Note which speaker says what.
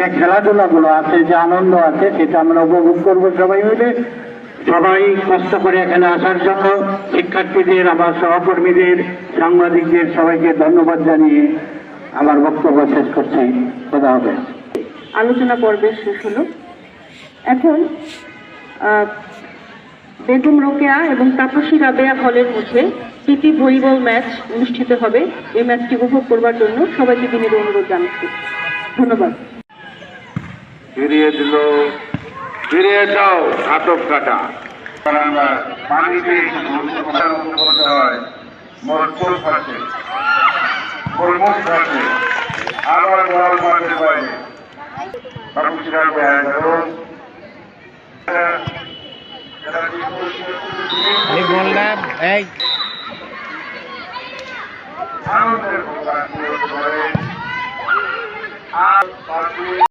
Speaker 1: যে খেলাধুলাগুলো আছে, যে আনন্দ আছে, সেটা আমরা উপভোগ করব সবাই মিলে। সবাই কষ্ট করে এখানে আসার জন্য শিক্ষার্থীদের আমার সহকর্মীদের, সাংবাদিকদের সবাইকে ধন্যবাদ জানিয়ে আমার বক্তব্য শেষ করছি। খোদা হবে
Speaker 2: আলোচনা পর্বের শেষ হলো। এখন বেগম রোকেয়া এবং তাপসী রাবেয়া হলের মধ্যে প্রীতি ভলিবল ম্যাচ অনুষ্ঠিত হবে। এই ম্যাচটি উপভোগ করবার জন্য সবাইকে বিনীত অনুরোধ জানাচ্ছি। ধন্যবাদ।
Speaker 3: ফিরিয়ে দিল ফিরিয়ে দাও ঘাতক কাটা। পানিতে হয় মরচুর থাকে কর্মস থাকে আবার বড় মাঠে পায় বাবুসিরার ব্যাগ এবং
Speaker 4: এই বললাম এই
Speaker 3: আর